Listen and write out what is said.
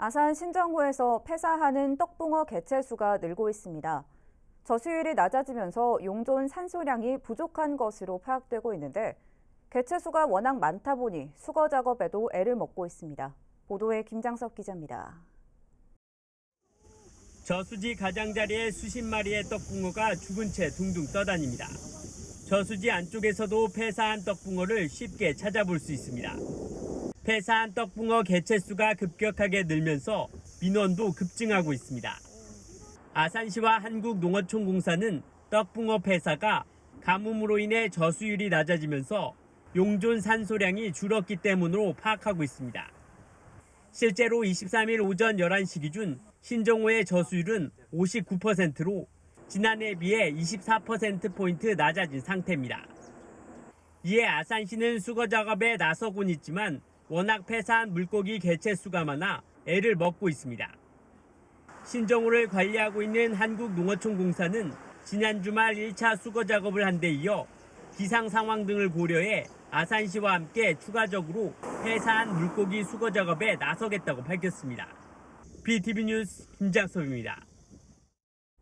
아산 신정호에서 폐사하는 떡붕어 개체 수가 늘고 있습니다. 저수율이 낮아지면서 용존 산소량이 부족한 것으로 파악되고 있는데 개체 수가 워낙 많다 보니 수거 작업에도 애를 먹고 있습니다. 보도에 김장석 기자입니다. 저수지 가장자리에 수십 마리의 떡붕어가 죽은 채 둥둥 떠다닙니다. 저수지 안쪽에서도 폐사한 떡붕어를 쉽게 찾아볼 수 있습니다. 폐사한 떡붕어 개체수가 급격하게 늘면서 민원도 급증하고 있습니다. 아산시와 한국농어촌공사는 떡붕어 폐사가 가뭄으로 인해 저수율이 낮아지면서 용존 산소량이 줄었기 때문으로 파악하고 있습니다. 실제로 23일 오전 11시 기준 신정호의 저수율은 59%로 지난해에 비해 24%포인트 낮아진 상태입니다. 이에 아산시는 수거 작업에 나서곤 있지만 워낙 폐사한 물고기 개체 수가 많아 애를 먹고 있습니다. 신정호를 관리하고 있는 한국농어촌공사는 지난 주말 1차 수거 작업을 한 데 이어 기상 상황 등을 고려해 아산시와 함께 추가적으로 폐사한 물고기 수거 작업에 나서겠다고 밝혔습니다. BTV 뉴스 김장섭입니다.